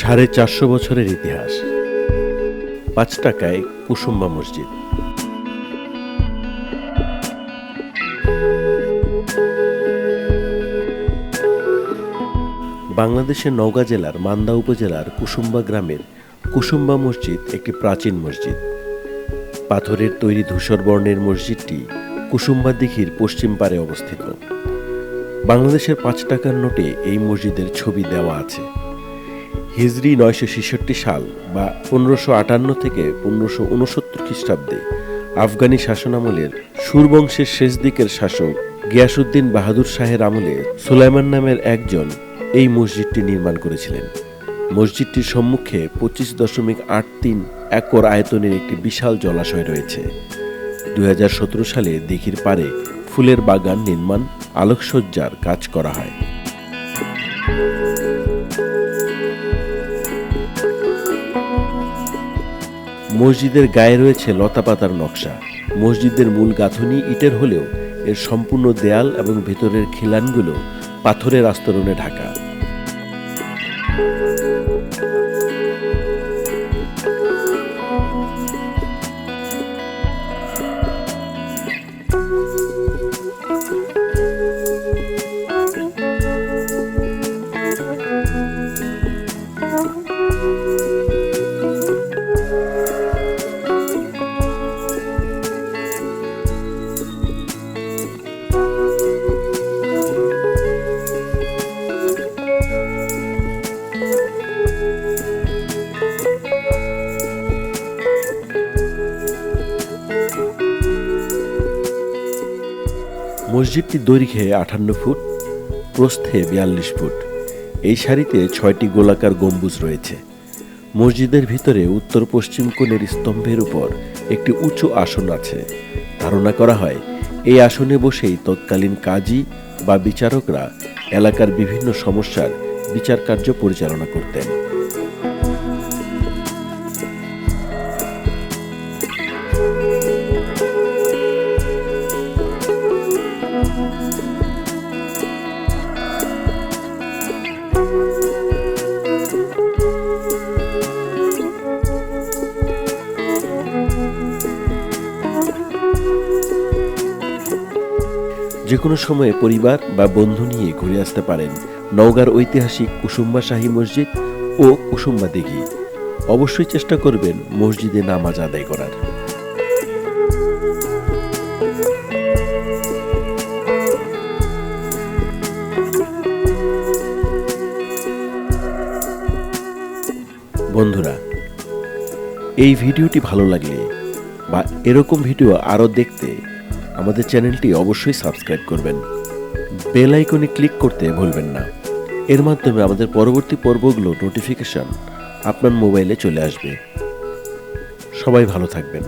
সাড়ে চারশো বছরের ইতিহাস। পাঁচ টাকায় কুসুম্বা মসজিদ। বাংলাদেশের নওগাঁ জেলার মান্দা উপজেলার কুসুম্বা গ্রামের কুসুম্বা মসজিদ একটি প্রাচীন মসজিদ। পাথরের তৈরি ধূসর বর্ণের মসজিদটি কুসুম্বা দিঘির পশ্চিম পারে অবস্থিত। বাংলাদেশের পাঁচ টাকার নোটে এই মসজিদের ছবি দেওয়া আছে। হিজরি নয়শো ছেষট্টি সাল বা পনেরোশো আটান্ন থেকে পনেরোশো উনসত্তর খ্রিস্টাব্দে আফগানি শাসনামলের সুরবংশের শেষ দিকের শাসক গিয়াসুদ্দিন বাহাদুর শাহের আমলে সুলাইমান নামের একজন এই মসজিদটি নির্মাণ করেছিলেন। মসজিদটির সম্মুখে পঁচিশ দশমিক আট তিন একর আয়তনের একটি বিশাল জলাশয় রয়েছে। দুই হাজার সতেরো সালে দিঘির পারে ফুলের বাগান নির্মাণ, আলোকসজ্জার কাজ করা হয়। মসজিদের গায়ে রয়েছে লতাপাতার নকশা। মসজিদের মূল গাঁথনি ইটের হলেও এর সম্পূর্ণ দেয়াল এবং ভেতরের খিলানগুলো পাথরের আস্তরণে ঢাকা। মসজিদটি দৈর্ঘ্যে আটান্ন ফুট, প্রস্থে বিয়াল্লিশ ফুট। এই সারিতে ছয়টি গোলাকার গম্বুজ রয়েছে। মসজিদের ভিতরে উত্তর পশ্চিম কোণের স্তম্ভের উপর একটি উঁচু আসন আছে। ধারণা করা হয়, এই আসনে বসেই তৎকালীন কাজী বা বিচারকরা এলাকার বিভিন্ন সমস্যার বিচার কার্য পরিচালনা করতেন। যে কোনো সময়ে পরিবার বা বন্ধু নিয়ে ঘুরে আসতে পারেন নওগাঁর ঐতিহাসিক কুসুম্বা শাহী মসজিদ ও কুসুম্বা দিঘি। অবশ্যই চেষ্টা করবেন মসজিদে নামাজ আদায় করার। বন্ধুরা, এই ভিডিওটি ভালো লাগলে বা এরকম ভিডিও আরও দেখতে আমাদের চ্যানেলটি অবশ্যই সাবস্ক্রাইব করবেন। বেল আইকনে ক্লিক করতে ভুলবেন না। এর মাধ্যমে আমাদের পরবর্তী পর্বগুলো নোটিফিকেশান আপনার মোবাইলে চলে আসবে। সবাই ভালো থাকবেন।